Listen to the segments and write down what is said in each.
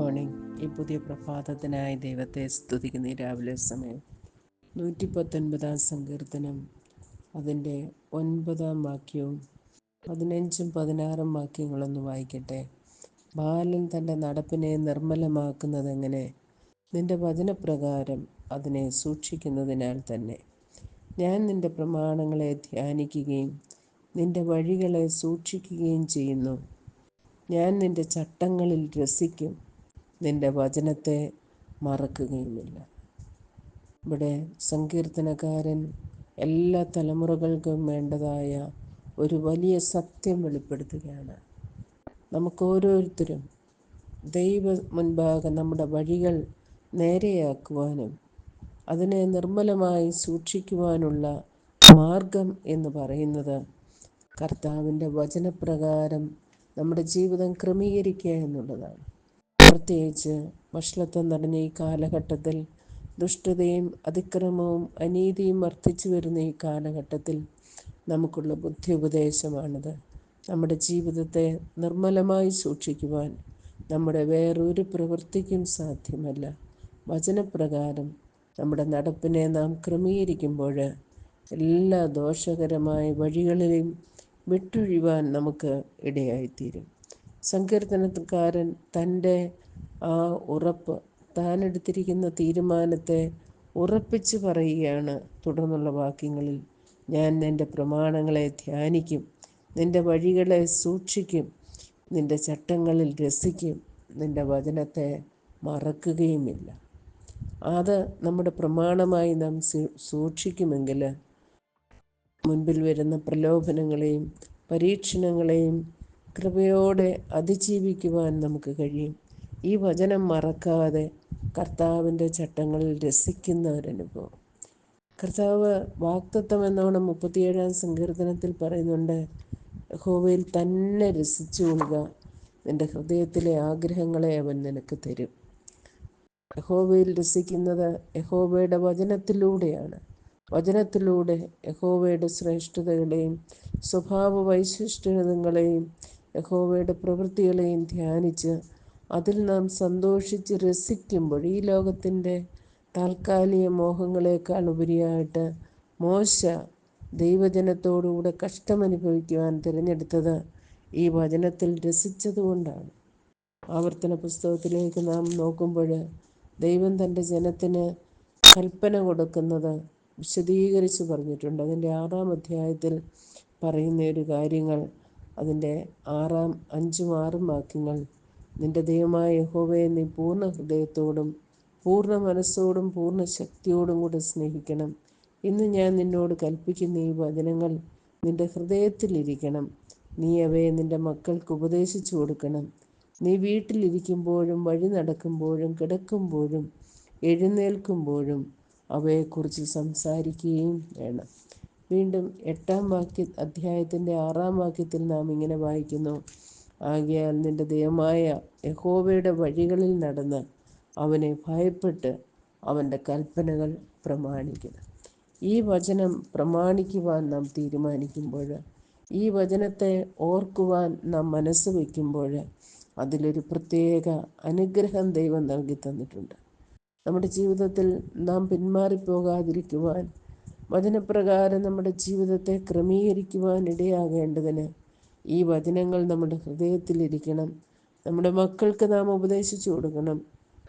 പുതിയ പ്രഭാതത്തിനായി ദൈവത്തെ സ്തുതിക്കുന്ന. ഈ രാവിലെ സമയം നൂറ്റി പത്തൊൻപതാം സങ്കീർത്തനം. അതിന്റെ ഒൻപതാം വാക്യവും പതിനഞ്ചും പതിനാറും വാക്യങ്ങളൊന്ന് വായിക്കട്ടെ. ബാലൻ തന്റെ നടപ്പിനെ നിർമ്മലമാക്കുന്നതെങ്ങനെ നിന്റെ വചനപ്രകാരം അതിനെ സൂക്ഷിക്കുന്നതിനാൽ തന്നെ. ഞാൻ നിന്റെ പ്രമാണങ്ങളെ ധ്യാനിക്കുകയും നിന്റെ വഴികളെ സൂക്ഷിക്കുകയും ചെയ്യുന്നു. ഞാൻ നിന്റെ ചട്ടങ്ങളിൽ രസിക്കും. നിന്റെ വചനത്തെ മറക്കുകയുമില്ല. ഇവിടെ സങ്കീർത്തനക്കാരൻ എല്ലാ തലമുറകൾക്കും വേണ്ടതായ ഒരു വലിയ സത്യം വെളിപ്പെടുത്തുകയാണ്. നമുക്ക് ഓരോരുത്തരും ദൈവ മുൻപാകെ നമ്മുടെ വഴികൾ നേരെയാക്കുവാനും അതിനെ നിർമ്മലമായി സൂക്ഷിക്കുവാനുള്ള മാർഗം എന്ന് പറയുന്നത് കർത്താവിന്റെ വചനപ്രകാരം നമ്മുടെ ജീവിതം ക്രമീകരിക്കുക എന്നുള്ളതാണ്. പ്രത്യേകിച്ച് വഷളത്വം നിറഞ്ഞ ഈ കാലഘട്ടത്തിൽ ദുഷ്ടതയും അതിക്രമവും അനീതിയും വർദ്ധിച്ചു വരുന്ന ഈ കാലഘട്ടത്തിൽ നമുക്കുള്ള ബുദ്ധി ഉപദേശമാണിത് നമ്മുടെ ജീവിതത്തെ നിർമ്മലമായി സൂക്ഷിക്കുവാൻ നമ്മുടെ വേറൊരു പ്രവൃത്തിക്കും സാധ്യമല്ല. വചനപ്രകാരം നമ്മുടെ നടപ്പിനെ നാം ക്രമീകരിക്കുമ്പോൾ എല്ലാ ദോഷകരമായ വഴികളിലെയും വിട്ടൊഴിവാൻ നമുക്ക് ഇടയായിത്തീരും. സങ്കീർത്തനക്കാരൻ തന്റെ ആ ഉറപ്പ് താൻ എടുത്തിരിക്കുന്ന തീരുമാനത്തെ ഉറപ്പിച്ച് പറയുകയാണ് തുടർന്നുള്ള വാക്യങ്ങളിൽ. ഞാൻ നിന്റെ പ്രമാണങ്ങളെ ധ്യാനിക്കും നിന്റെ വഴികളെ സൂക്ഷിക്കും നിന്റെ ചട്ടങ്ങളിൽ രസിക്കും നിന്റെ വചനത്തെ മറക്കുകയുമില്ല. അത് നമ്മുടെ പ്രമാണമായി നാം സൂക്ഷിക്കുമെങ്കിൽ മുൻപിൽ വരുന്ന പ്രലോഭനങ്ങളെയും പരീക്ഷണങ്ങളെയും കൃപയോടെ അതിജീവിക്കുവാൻ നമുക്ക് കഴിയും. ഈ വചനം മറക്കാതെ കർത്താവിന്റെ ചട്ടങ്ങളിൽ രസിക്കുന്ന ഒരനുഭവം. കർത്താവ് വാക്തത്വം എന്നോണം മുപ്പത്തിയേഴാം സങ്കീർത്തനത്തിൽ പറയുന്നുണ്ട് ഹോവയിൽ തന്നെ രസിച്ചു കൊള്ളുക നിന്റെ ഹൃദയത്തിലെ ആഗ്രഹങ്ങളെ അവൻ നിനക്ക് തരും. യഹോവയിൽ രസിക്കുന്നത് യഹോവയുടെ വചനത്തിലൂടെയാണ്. വചനത്തിലൂടെ യഹോവയുടെ ശ്രേഷ്ഠതകളെയും സ്വഭാവ വൈശിഷ്ട്യങ്ങളെയും യഹോവയുടെ പ്രവൃത്തികളെയും ധ്യാനിച്ച് അതിൽ നാം സന്തോഷിച്ച് രസിക്കുമ്പോൾ ഈ ലോകത്തിന്റെ താൽക്കാലിക മോഹങ്ങളെക്കാൾ ഉപരിയായിട്ട് മോശ ദൈവജനത്തോടുകൂടെ കഷ്ടമനുഭവിക്കുവാൻ തിരഞ്ഞെടുത്തത് ഈ വചനത്തിൽ രസിച്ചതുകൊണ്ടാണ് ആവർത്തന പുസ്തകത്തിലേക്ക് നാം നോക്കുമ്പോൾ ദൈവം തന്റെ ജനത്തിന് കൽപ്പന കൊടുക്കുന്നത് വിശദീകരിച്ച് പറഞ്ഞിട്ടുണ്ട്. അതിന്റെ ആറാം അധ്യായത്തിൽ പറയുന്ന ഒരു കാര്യങ്ങൾ അതിന്റെ ആറാം അഞ്ചും ആറും വാക്യങ്ങൾ. നിന്റെ ദൈവമായ യഹോവയെ നീ പൂർണ ഹൃദയത്തോടും പൂർണ മനസ്സോടും പൂർണ ശക്തിയോടും കൂടെ സ്നേഹിക്കണം. ഇന്ന് ഞാൻ നിന്നോട് കൽപ്പിക്കുന്ന ഈ വചനങ്ങൾ നിന്റെ ഹൃദയത്തിലിരിക്കണം നീ അവയെ നിന്റെ മക്കൾക്ക് ഉപദേശിച്ചു കൊടുക്കണം. നീ വീട്ടിലിരിക്കുമ്പോഴും വഴി നടക്കുമ്പോഴും കിടക്കുമ്പോഴും എഴുന്നേൽക്കുമ്പോഴും അവയെക്കുറിച്ച് സംസാരിക്കുകയും വേണം. വീണ്ടും എട്ടാം വാക്യ അധ്യായത്തിന്റെ ആറാം വാക്യത്തിൽ നാം ഇങ്ങനെ വായിക്കുന്നു. ആകെയാൽ നിന്റെ ദൈവമായ യഹോവയുടെ വഴികളിൽ നടന്ന് അവനെ ഭയപ്പെട്ട് അവന്റെ കൽപ്പനകൾ പ്രമാണിക്കണം ഈ വചനം പ്രമാണിക്കുവാൻ നാം തീരുമാനിക്കുമ്പോൾ ഈ വചനത്തെ ഓർക്കുവാൻ നാം മനസ്സ് വയ്ക്കുമ്പോൾ അതിലൊരു പ്രത്യേക അനുഗ്രഹം ദൈവം നൽകി തന്നിട്ടുണ്ട്. നമ്മുടെ ജീവിതത്തിൽ നാം പിന്മാറിപ്പോകാതിരിക്കുവാൻ വചനപ്രകാരം നമ്മുടെ ജീവിതത്തെ ക്രമീകരിക്കുവാൻ ഇടയാകേണ്ടതിന് ഈ വചനങ്ങൾ നമ്മുടെ ഹൃദയത്തിലിരിക്കണം. നമ്മുടെ മക്കൾക്ക് നാം ഉപദേശിച്ചു കൊടുക്കണം.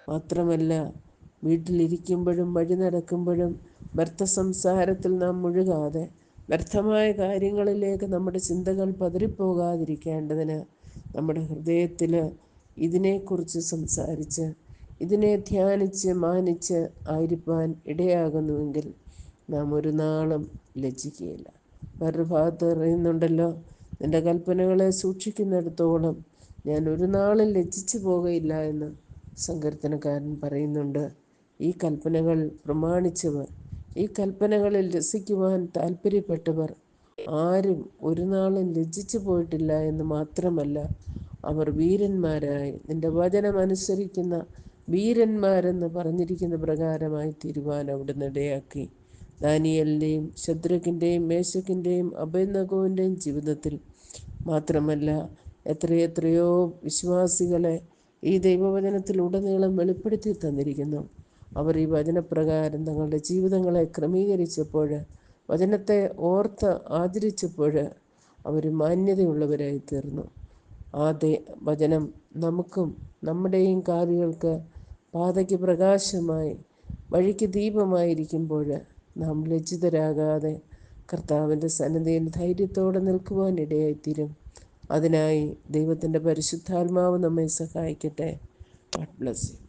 മാത്രമല്ല വീട്ടിലിരിക്കുമ്പോഴും വഴി നടക്കുമ്പോഴും വ്യർത്ഥ സംസാരത്തിൽ നാം മുഴുകാതെ വ്യർത്ഥമായ കാര്യങ്ങളിലേക്ക് നമ്മുടെ ചിന്തകൾ പതിരിപ്പോകാതിരിക്കേണ്ടതിന് നമ്മുടെ ഹൃദയത്തിൽ ഇതിനെക്കുറിച്ച് സംസാരിച്ച് ഇതിനെ ധ്യാനിച്ച് മാനിച്ച് ആയിരിക്കാൻ ഇടയാകുന്നുവെങ്കിൽ നാം ഒരു നാളും ലജ്ജിക്കുകയില്ല. വേറൊരു ഭാഗത്ത് പറയുന്നുണ്ടല്ലോ നിന്റെ കൽപ്പനകളെ സൂക്ഷിക്കുന്നിടത്തോളം ഞാൻ ഒരു നാളും ലജ്ജിച്ചു പോകയില്ല എന്ന് സങ്കീർത്തനക്കാരൻ പറയുന്നുണ്ട്. ഈ കൽപ്പനകൾ പ്രമാണിച്ചവർ ഈ കൽപ്പനകളിൽ രസിക്കുവാൻ താല്പര്യപ്പെട്ടവർ ആരും ഒരു നാളും ലജ്ജിച്ചു പോയിട്ടില്ല എന്ന് മാത്രമല്ല അവർ വീരന്മാരായി നിന്റെ വചനം അനുസരിക്കുന്ന വീരന്മാരെന്ന് പറഞ്ഞിരിക്കുന്ന പ്രകാരമായി തീരുവാൻ അവിടുന്ന് ഇടയാക്കി. ദാനിയലിന്റെയും ശത്രുക്കിന്റെയും മേശക്കിന്റെയും അഭയനഗോവിന്റെയും ജീവിതത്തിൽ മാത്രമല്ല എത്രയെത്രയോ വിശ്വാസികളെ ഈ ദൈവവചനത്തിൽ ഉടനീളം വെളിപ്പെടുത്തി തന്നിരിക്കുന്നു. അവർ ഈ വചനപ്രകാരം തങ്ങളുടെ ജീവിതങ്ങളെ ക്രമീകരിച്ചപ്പോൾ വചനത്തെ ഓർത്ത് ആദരിച്ചപ്പോൾ അവർ മാന്യതയുള്ളവരായി തീർന്നു ആ ദേ വചനം നമുക്കും നമ്മുടെയും കാലുകൾക്ക് പാതയ്ക്ക് പ്രകാശമായി വഴിക്ക് ദീപമായിരിക്കുമ്പോൾ നാം ലജ്ജിതരാകാതെ കർത്താവിന്റെ സന്നദ്ധയിൽ ധൈര്യത്തോടെ നിൽക്കുവാൻ ഇടയായിത്തീരും അതിനായി ദൈവത്തിന്റെ പരിശുദ്ധാത്മാവ് നമ്മെ സഹായിക്കട്ടെ. God bless you